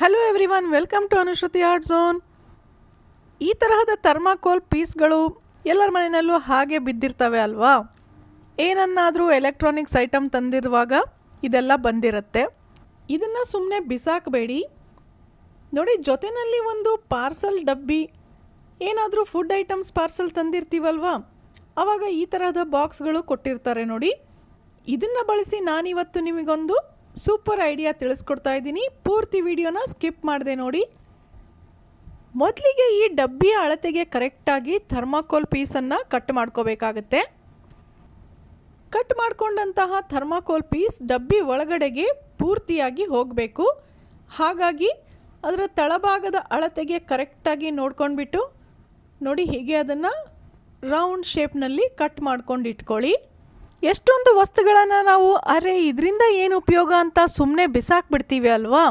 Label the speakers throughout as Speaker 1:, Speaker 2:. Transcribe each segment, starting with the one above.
Speaker 1: Hello everyone welcome to Anushruti art zone ಈ ತರಹದ thermocol ಪೀಸ್ಗಳು ಎಲ್ಲರ ಮನೆಯಲ್ಲೂ ಹಾಗೆ ಬಿದ್ದಿರ್ತವೆ ಅಲ್ವಾ? ಏನನ್ನಾದರೂ ಎಲೆಕ್ಟ್ರಾನಿಕ್ಸ್ ಐಟಮ್ ತಂದಿರುವಾಗ ಇದೆಲ್ಲ ಬಂದಿರುತ್ತೆ. ಇದನ್ನು ಸುಮ್ಮನೆ ಬಿಸಾಕಬೇಡಿ. ನೋಡಿ ಜೊತೆಯಲ್ಲಿ ಒಂದು ಪಾರ್ಸಲ್ ಡಬ್ಬಿ, ಏನಾದರೂ ಫುಡ್ ಐಟಮ್ಸ್ ಪಾರ್ಸಲ್ ತಂದಿರ್ತೀವಲ್ವಾ? ಆವಾಗ ಈ ತರಹದ ಬಾಕ್ಸ್ಗಳು ಕೊಟ್ಟಿರ್ತಾರೆ ನೋಡಿ. ಇದನ್ನು ಬಳಸಿ ನಾನಿವತ್ತು ನಿಮಗೊಂದು ಸೂಪರ್ ಐಡಿಯಾ ತಿಳಿಸ್ಕೊಡ್ತಾ ಇದ್ದೀನಿ. ಪೂರ್ತಿ ವಿಡಿಯೋನ ಸ್ಕಿಪ್ ಮಾಡಿದೆ ನೋಡಿ. ಮೊದಲಿಗೆ ಈ ಡಬ್ಬಿಯ ಅಳತೆಗೆ ಕರೆಕ್ಟಾಗಿ ಥರ್ಮಾಕೋಲ್ ಪೀಸನ್ನು ಕಟ್ ಮಾಡ್ಕೋಬೇಕಾಗತ್ತೆ. ಕಟ್ ಮಾಡಿಕೊಂಡಂತಹ ಥರ್ಮಾಕೋಲ್ ಪೀಸ್ ಡಬ್ಬಿ ಒಳಗಡೆಗೆ ಪೂರ್ತಿಯಾಗಿ ಹೋಗಬೇಕು. ಹಾಗಾಗಿ ಅದರ ತಳಭಾಗದ ಅಳತೆಗೆ ಕರೆಕ್ಟಾಗಿ ನೋಡ್ಕೊಂಡ್ಬಿಟ್ಟು ನೋಡಿ ಹೀಗೆ ಅದನ್ನು ರೌಂಡ್ ಶೇಪ್ನಲ್ಲಿ ಕಟ್ ಮಾಡ್ಕೊಂಡು ಇಟ್ಕೊಳ್ಳಿ ಎಷ್ಟೊಂದು ವಸ್ತುಗಳನ್ನು ನಾವು, ಅರೆ ಇದರಿಂದ ಏನು ಉಪಯೋಗ ಅಂತ ಸುಮ್ಮನೆ ಬಿಸಾಕ್ಬಿಡ್ತೀವಿ ಅಲ್ವಾ?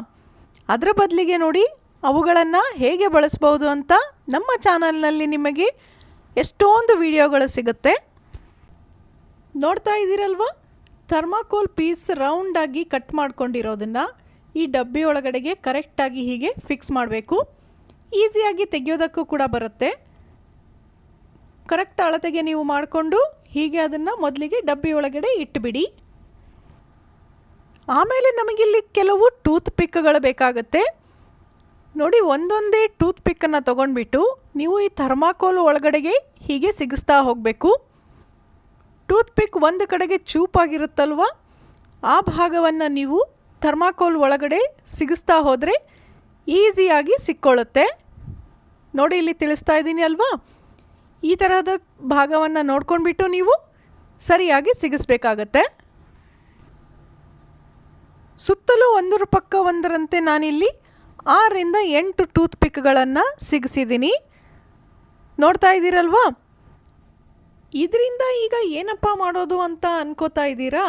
Speaker 1: ಅದರ ಬದಲಿಗೆ ನೋಡಿ, ಅವುಗಳನ್ನು ಹೇಗೆ ಬಳಸ್ಬೋದು ಅಂತ ನಮ್ಮ ಚಾನಲ್ನಲ್ಲಿ ನಿಮಗೆ ಎಷ್ಟೊಂದು ವಿಡಿಯೋಗಳು ಸಿಗುತ್ತೆ. ನೋಡ್ತಾ ಇದ್ದೀರಲ್ವ? ಥರ್ಮಾಕೋಲ್ ಪೀಸ್ ರೌಂಡಾಗಿ ಕಟ್ ಮಾಡ್ಕೊಂಡಿರೋದನ್ನು ಈ ಡಬ್ಬಿ ಒಳಗಡೆಗೆ ಕರೆಕ್ಟಾಗಿ ಹೀಗೆ ಫಿಕ್ಸ್ ಮಾಡಬೇಕು. ಈಸಿಯಾಗಿ ತೆಗೆಯೋದಕ್ಕೂ ಕೂಡ ಬರುತ್ತೆ. ಕರೆಕ್ಟ್ ಅಳತೆಗೆ ನೀವು ಮಾಡಿಕೊಂಡು ಹೀಗೆ ಅದನ್ನು ಮೊದಲಿಗೆ ಡಬ್ಬಿ ಒಳಗಡೆ ಇಟ್ಟುಬಿಡಿ ಆಮೇಲೆ ನಮಗಿಲ್ಲಿ ಕೆಲವು ಟೂತ್ ಪಿಕ್ಗಳು ಬೇಕಾಗುತ್ತೆ. ನೋಡಿ ಒಂದೊಂದೇ ಟೂತ್ ಪಿಕ್ಕನ್ನು ತೊಗೊಂಡ್ಬಿಟ್ಟು ನೀವು ಈ ಥರ್ಮಾಕೋಲ್ ಒಳಗಡೆಗೆ ಹೀಗೆ ಸಿಗಿಸ್ತಾ ಹೋಗಬೇಕು. ಟೂತ್ ಪಿಕ್ ಒಂದು ಕಡೆಗೆ ಚೂಪಾಗಿರುತ್ತಲ್ವ? ಆ ಭಾಗವನ್ನು ನೀವು ಥರ್ಮಾಕೋಲ್ ಒಳಗಡೆ ಸಿಗಿಸ್ತಾ ಹೋದರೆ ಈಸಿಯಾಗಿ ಸಿಕ್ಕೊಳ್ಳುತ್ತೆ ನೋಡಿ ಇಲ್ಲಿ ತಿಳಿಸ್ತಾ ಇದ್ದೀನಿ ಅಲ್ವಾ? ಈ ತರಹದ ಭಾಗವನ್ನು ನೋಡ್ಕೊಂಡ್ಬಿಟ್ಟು ನೀವು ಸರಿಯಾಗಿ ಸಿಗಿಸ್ಬೇಕಾಗತ್ತೆ. ಸುತ್ತಲೂ ಒಂದರ ಪಕ್ಕ ಒಂದರಂತೆ ನಾನಿಲ್ಲಿ ಆರರಿಂದ ಎಂಟು ಟೂತ್ ಪಿಕ್ಗಳನ್ನು ಸಿಗಿಸಿದ್ದೀನಿ. ನೋಡ್ತಾ ಇದ್ದೀರಲ್ವಾ? ಇದರಿಂದ ಈಗ ಏನಪ್ಪ ಮಾಡೋದು ಅಂತ ಅನ್ಕೋತಾ ಇದ್ದೀರಾ?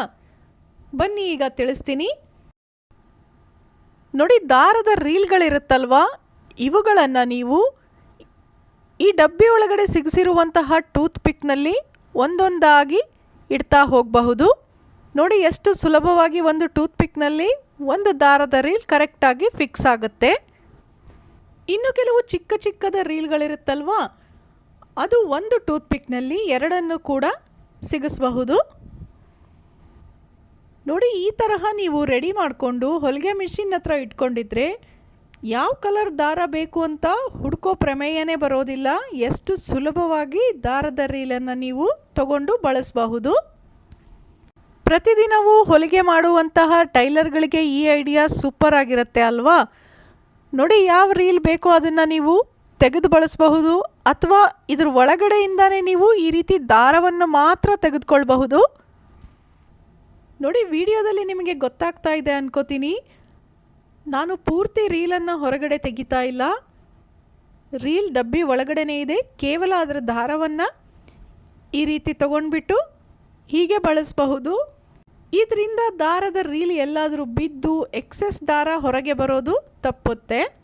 Speaker 1: ಬನ್ನಿ ಈಗ ತಿಳಿಸ್ತೀನಿ. ನೋಡಿ ದಾರದ ರೀಲ್ಗಳಿರುತ್ತಲ್ವಾ? ಇವುಗಳನ್ನು ನೀವು ಈ ಡಬ್ಬಿ ಒಳಗಡೆ ಸಿಗಿಸಿರುವಂತಹ ಟೂತ್ ಪಿಕ್ನಲ್ಲಿ ಒಂದೊಂದಾಗಿ ಇಡ್ತಾ ಹೋಗಬಹುದು. ನೋಡಿ ಎಷ್ಟು ಸುಲಭವಾಗಿ ಒಂದು ಟೂತ್ ಪಿಕ್ನಲ್ಲಿ ಒಂದು ದಾರದ ರೀಲ್ ಕರೆಕ್ಟಾಗಿ ಫಿಕ್ಸ್ ಆಗುತ್ತೆ. ಇನ್ನು ಕೆಲವು ಚಿಕ್ಕ ಚಿಕ್ಕದ ರೀಲ್ಗಳಿರುತ್ತಲ್ವಾ? ಅದು ಒಂದು ಟೂತ್ ಪಿಕ್ನಲ್ಲಿ ಎರಡನ್ನು ಕೂಡ ಸಿಗಿಸಬಹುದು. ನೋಡಿ ಈ ತರಹ ನೀವು ರೆಡಿ ಮಾಡಿಕೊಂಡು ಹೊಲಿಗೆ ಮಿಷಿನ್ ಹತ್ರ ಇಟ್ಕೊಂಡಿದ್ರೆ ಯಾವ ಕಲರ್ ದಾರ ಬೇಕು ಅಂತ ಹುಡ್ಕೋ ಪ್ರಮೇಯನೇ ಬರೋದಿಲ್ಲ. ಎಷ್ಟು ಸುಲಭವಾಗಿ ದಾರದ ರೀಲನ್ನು ನೀವು ತಗೊಂಡು ಬಳಸಬಹುದು. ಪ್ರತಿದಿನವೂ ಹೊಲಿಗೆ ಮಾಡುವಂತಹ ಟೈಲರ್ಗಳಿಗೆ ಈ ಐಡಿಯಾ ಸೂಪರ್ ಆಗಿರುತ್ತೆ ಅಲ್ವಾ? ನೋಡಿ ಯಾವ ರೀಲ್ ಬೇಕೋ ಅದನ್ನು ನೀವು ತೆಗೆದು ಬಳಸಬಹುದು. ಅಥವಾ ಇದ್ರ ಒಳಗಡೆಯಿಂದನೇ ನೀವು ಈ ರೀತಿ ದಾರವನ್ನು ಮಾತ್ರ ತೆಗೆದುಕೊಳ್ಬಹುದು. ನೋಡಿ, ವಿಡಿಯೋದಲ್ಲಿ ನಿಮಗೆ ಗೊತ್ತಾಗ್ತಾ ಇದೆ ಅನ್ಕೋತೀನಿ. ನಾನು ಪೂರ್ತಿ ರೀಲನ್ನು ಹೊರಗಡೆ ತೆಗಿತಾ ಇಲ್ಲ. ರೀಲ್ ಡಬ್ಬಿ ಒಳಗಡೆನೇ ಇದೆ. ಕೇವಲ ಅದರ ದಾರವನ್ನು ಈ ರೀತಿ ತಗೊಂಡ್ಬಿಟ್ಟು ಹೀಗೆ ಬಳಸಬಹುದು. ಇದರಿಂದ ದಾರದ ರೀಲ್ ಎಲ್ಲಾದರೂ ಬಿದ್ದು ಎಕ್ಸೆಸ್ ದಾರ ಹೊರಗೆ ಬರೋದು ತಪ್ಪುತ್ತೆ.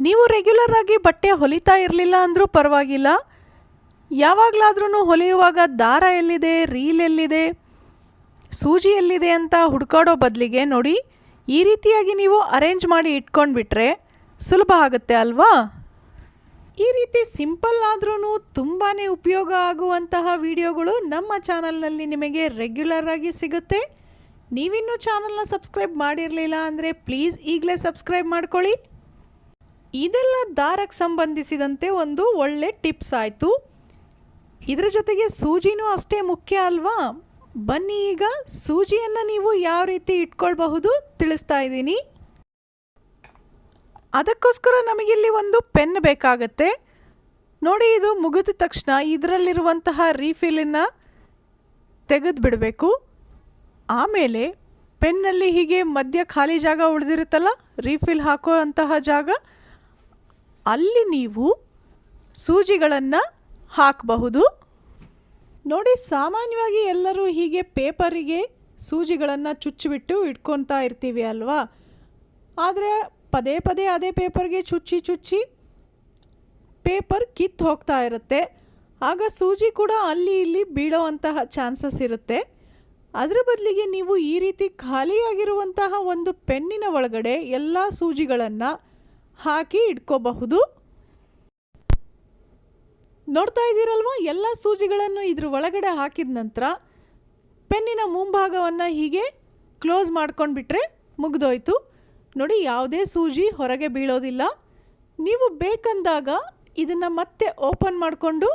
Speaker 1: ನೀವು ರೆಗ್ಯುಲರ್ ಆಗಿ ಬಟ್ಟೆ ಹೊಲಿತಾ ಇರಲಿಲ್ಲ ಅಂದರೂ ಪರವಾಗಿಲ್ಲ. ಯಾವಾಗಲಾದ್ರೂ ಹೊಲಿಯುವಾಗ ದಾರ ಎಲ್ಲಿದೆ, ರೀಲ್ ಎಲ್ಲಿದೆ, ಸೂಜಿ ಎಲ್ಲಿದೆ ಅಂತ ಹುಡ್ಕಾಡೋ ಬದಲಿಗೆ ನೋಡಿ. ಈ ರೀತಿಯಾಗಿ ನೀವು ಅರೇಂಜ್ ಮಾಡಿ ಇಟ್ಕೊಂಡ್ಬಿಟ್ರೆ ಸುಲಭ ಆಗುತ್ತೆ ಅಲ್ವಾ? ಈ ರೀತಿ ಸಿಂಪಲ್ ಆದ್ರೂ ತುಂಬಾ ಉಪಯೋಗ ಆಗುವಂತಹ ವಿಡಿಯೋಗಳು ನಮ್ಮ ಚಾನಲ್ನಲ್ಲಿ ನಿಮಗೆ ರೆಗ್ಯುಲರ್ ಆಗಿ ಸಿಗುತ್ತೆ. ನೀವಿನ್ನೂ ಚಾನಲ್ನ ಸಬ್ಸ್ಕ್ರೈಬ್ ಮಾಡಿರಲಿಲ್ಲ ಅಂದರೆ ಪ್ಲೀಸ್ ಈಗಲೇ ಸಬ್ಸ್ಕ್ರೈಬ್ ಮಾಡ್ಕೊಳ್ಳಿ. ಇದೆಲ್ಲ ದಾರಕ್ಕೆ ಸಂಬಂಧಿಸಿದಂತೆ ಒಂದು ಒಳ್ಳೆ ಟಿಪ್ಸ್ ಆಯಿತು. ಇದರ ಜೊತೆಗೆ ಸೂಜಿನೂ ಅಷ್ಟೇ ಮುಖ್ಯ ಅಲ್ವಾ? ಬನ್ನಿ ಈಗ ಸೂಜಿಯನ್ನು ನೀವು ಯಾವ ರೀತಿ ಇಟ್ಕೊಳ್ಬಹುದು ತಿಳಿಸ್ತಾ ಇದ್ದೀನಿ. ಅದಕ್ಕೋಸ್ಕರ ನಮಗಿಲ್ಲಿ ಒಂದು ಪೆನ್ ಬೇಕಾಗತ್ತೆ. ನೋಡಿ ಇದು ಮುಗಿದ ತಕ್ಷಣ ಇದರಲ್ಲಿರುವಂತಹ ರೀಫಿಲನ್ನು ತೆಗೆದು ಬಿಡಬೇಕು. ಆಮೇಲೆ ಪೆನ್ನಲ್ಲಿ ಹೀಗೆ ಮಧ್ಯ ಖಾಲಿ ಜಾಗ ಉಳಿದಿರುತ್ತಲ್ಲ, ರೀಫಿಲ್ ಹಾಕೋ ಅಂತಹ ಜಾಗ, ಅಲ್ಲಿ ನೀವು ಸೂಜಿಗಳನ್ನು ಹಾಕಬಹುದು. ನೋಡಿ, ಸಾಮಾನ್ಯವಾಗಿ ಎಲ್ಲರೂ ಹೀಗೆ ಪೇಪರಿಗೆ ಸೂಜಿಗಳನ್ನು ಚುಚ್ಚಿಬಿಟ್ಟು ಇಟ್ಕೊತಾ ಇರ್ತೀವಿ ಅಲ್ವಾ? ಆದರೆ ಪದೇ ಪದೇ ಅದೇ ಪೇಪರ್ಗೆ ಚುಚ್ಚಿ ಚುಚ್ಚಿ ಪೇಪರ್ ಕಿತ್ತು ಹೋಗ್ತಾ ಇರುತ್ತೆ. ಆಗ ಸೂಜಿ ಕೂಡ ಅಲ್ಲಿ ಇಲ್ಲಿ ಬೀಳೋವಂತಹ ಚಾನ್ಸಸ್ ಇರುತ್ತೆ. ಅದರ ಬದಲಿಗೆ ನೀವು ಈ ರೀತಿ ಖಾಲಿಯಾಗಿರುವಂತಹ ಒಂದು ಪೆನ್ನಿನ ಒಳಗಡೆ ಎಲ್ಲ ಸೂಜಿಗಳನ್ನು ಹಾಕಿ ಇಟ್ಕೋಬಹುದು. ನೋಡ್ತಾ ಇದ್ದೀರಲ್ವಾ? ಎಲ್ಲ ಸೂಜಿಗಳನ್ನು ಇದ್ರ ಒಳಗಡೆ ಹಾಕಿದ ನಂತರ ಪೆನ್ನಿನ ಮುಂಭಾಗವನ್ನು ಹೀಗೆ ಕ್ಲೋಸ್ ಮಾಡ್ಕೊಂಡ್ಬಿಟ್ರೆ ಮುಗ್ದೋಯ್ತು. ನೋಡಿ, ಯಾವುದೇ ಸೂಜಿ ಹೊರಗೆ ಬೀಳೋದಿಲ್ಲ. ನೀವು ಬೇಕಂದಾಗ ಇದನ್ನು ಮತ್ತೆ ಓಪನ್ ಮಾಡಿಕೊಂಡು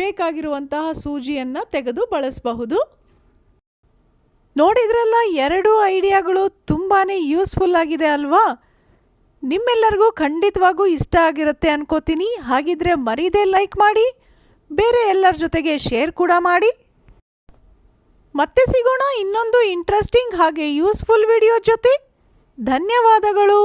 Speaker 1: ಬೇಕಾಗಿರುವಂತಹ ಸೂಜಿಯನ್ನು ತೆಗೆದು ಬಳಸಬಹುದು. ನೋಡಿದ್ರಲ್ಲ, ಎರಡೂ ಐಡಿಯಾಗಳು ತುಂಬಾ ಯೂಸ್ಫುಲ್ ಆಗಿದೆ ಅಲ್ವಾ? ನಿಮ್ಮೆಲ್ಲರಿಗೂ ಖಂಡಿತವಾಗೂ ಇಷ್ಟ ಆಗಿರುತ್ತೆ ಅನ್ಕೋತೀನಿ. ಹಾಗಿದ್ರೆ ಮರೀದೆ ಲೈಕ್ ಮಾಡಿ, ಬೇರೆ ಎಲ್ಲರ ಜೊತೆಗೆ ಶೇರ್ ಕೂಡ ಮಾಡಿ. ಮತ್ತೆ ಸಿಗೋಣ ಇನ್ನೊಂದು ಇಂಟ್ರೆಸ್ಟಿಂಗ್ ಹಾಗೆ ಯೂಸ್ಫುಲ್ ವಿಡಿಯೋ ಜೊತೆ. ಧನ್ಯವಾದಗಳು.